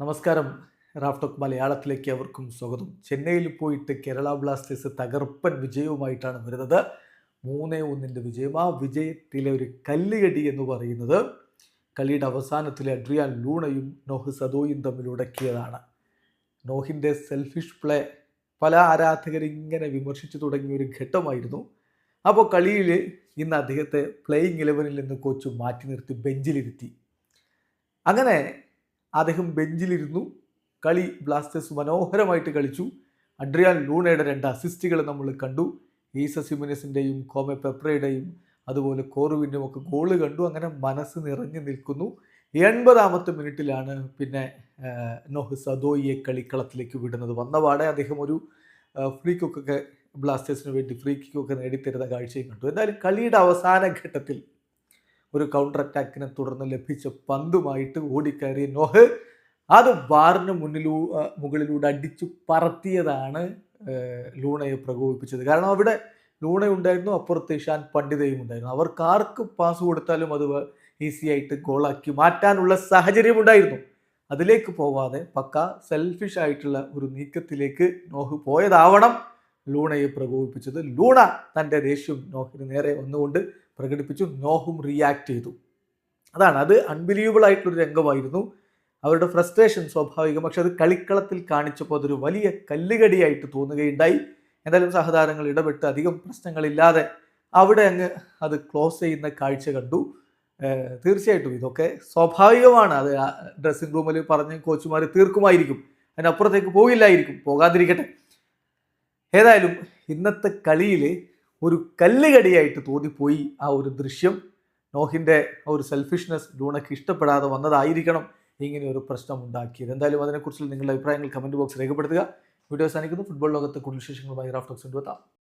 നമസ്കാരം. റാഫ്റ്റോക്ക് മലയാളത്തിലേക്ക് അവർക്കും സ്വാഗതം. ചെന്നൈയിൽ പോയിട്ട് കേരള ബ്ലാസ്റ്റേഴ്സ് തകർപ്പൻ വിജയവുമായിട്ടാണ് വരുന്നത്. മൂന്നേ ഒന്നിന്റെ വിജയം. ആ വിജയത്തിലെ ഒരു കല്ലുകടി എന്ന് പറയുന്നത് കളിയുടെ അവസാനത്തിലെ അഡ്രിയാൻ ലൂണയും നോഹ് സദോയും തമ്മിൽ ഉടക്കിയതാണ്. നോഹിന്റെ സെൽഫിഷ് പ്ലേ പല ആരാധകരിങ്ങനെ വിമർശിച്ചു തുടങ്ങിയ ഒരു ഘട്ടമായിരുന്നു. അപ്പോൾ കളിയിൽ ഇന്ന് അദ്ദേഹത്തെ പ്ലേയിങ് ഇലവനിൽ നിന്ന് കോച്ച് മാറ്റി നിർത്തി ബെഞ്ചിലിരുത്തി അങ്ങനെ അദ്ദേഹം ബെഞ്ചിലിരുന്നു. കളി ബ്ലാസ്റ്റേഴ്സ് മനോഹരമായിട്ട് കളിച്ചു. അഡ്രിയാൻ ലൂണയുടെ രണ്ട് അസിസ്റ്റുകൾ നമ്മൾ കണ്ടു. ഈസ സിമിനസിന്റെയും കോമെ പെപ്രയുടെയും അതുപോലെ കോറുവിന്റെയും ഒക്കെ ഗോൾ കണ്ടു. അങ്ങനെ മനസ്സ് നിറഞ്ഞു നിൽക്കുന്നു. എൺപതാമത്തെ മിനിറ്റിലാണ് പിന്നെ നോഹ് സദോയിയെ കളിക്കളത്തിലേക്ക് വിടുന്നത്. വന്നപാടെ അദ്ദേഹം ഒരു ഫ്രീ കിക്കൊക്കെ ബ്ലാസ്റ്റേഴ്സിന് വേണ്ടി ഫ്രീ കിക്കൊക്കെ നേടിത്തരുന്ന കാഴ്ചയും കണ്ടു. എന്തായാലും കളിയുടെ അവസാന ഘട്ടത്തിൽ ഒരു കൗണ്ടർ അറ്റാക്കിനെ തുടർന്ന് ലഭിച്ച പന്തുമായിട്ട് ഓടിക്കയറി നോഹ് അത് ബാറിന് മുന്നിലൂ മുകളിലൂടെ അടിച്ചു പറത്തിയതാണ് ലൂണയെ പ്രകോപിപ്പിച്ചത്. കാരണം അവിടെ ലൂണ ഉണ്ടായിരുന്നു അപ്പുറത്ത് ഇഷാൻ പണ്ഡിതയും ഉണ്ടായിരുന്നു. അവർക്ക് ആർക്ക് പാസ് കൊടുത്താലും അത് ഈസി ആയിട്ട് ഗോളാക്കി മാറ്റാനുള്ള സാഹചര്യം ഉണ്ടായിരുന്നു. അതിലേക്ക് പോവാതെ പക്ക സെൽഫിഷ് ആയിട്ടുള്ള ഒരു നീക്കത്തിലേക്ക് നോഹ് പോയതാവണം. ലൂണയെ പ്രകോപിപ്പിച്ചത്. ലൂണ തന്റെ ദേഷ്യം നോഹിന് നേരെ ഒന്നുകൊണ്ട് പ്രകടിപ്പിച്ചു. നോഹും റിയാക്ട് ചെയ്തു. അതാണ്. അത് അൺബിലീവബിൾ ആയിട്ടുള്ളൊരു രംഗമായിരുന്നു. അവരുടെ ഫ്രസ്ട്രേഷൻ സ്വാഭാവികം. പക്ഷെ അത് കളിക്കളത്തിൽ കാണിച്ചപ്പോൾ അതൊരു വലിയ കല്ലുകടിയായിട്ട് തോന്നുകയുണ്ടായി. എന്തായാലും സഹതാരങ്ങൾ ഇടപെട്ട് അധികം പ്രശ്നങ്ങളില്ലാതെ അവിടെ അങ്ങ് അത് ക്ലോസ് ചെയ്യുന്ന കാഴ്ച കണ്ടു. തീർച്ചയായിട്ടും ഇതൊക്കെ സ്വാഭാവികമാണ്. അത് ഡ്രസ്സിംഗ് റൂമിൽ പറഞ്ഞ് കോച്ചുമാർ തീർക്കുമായിരിക്കും. അതിനപ്പുറത്തേക്ക് പോകില്ലായിരിക്കും പോകാതിരിക്കട്ടെ. ഏതായാലും ഇന്നത്തെ കളിയിൽ ഒരു കല്ലുകടിയായിട്ട് തോന്നിപ്പോയി ആ ഒരു ദൃശ്യം. നോഹിന്റെ ആ ഒരു സെൽഫിഷ്നെസ് ലൂണയ്ക്ക് ഇഷ്ടപ്പെടാതെ വന്നതായിരിക്കണം ഇങ്ങനെ ഒരു പ്രശ്നം ഉണ്ടാക്കിയത്. എന്തായാലും അതിനെക്കുറിച്ചുള്ള നിങ്ങളുടെ അഭിപ്രായങ്ങൾ കമന്റ് ബോക്സ് രേഖപ്പെടുത്തുക. വീഡിയോ സാധിക്കുന്നു ഫുട്ബോൾ ലോകത്തെ കൂടുതൽ വിശേഷങ്ങളുമായി റാഫ്റ്റോക്സ് കൊണ്ടുവെത്താം.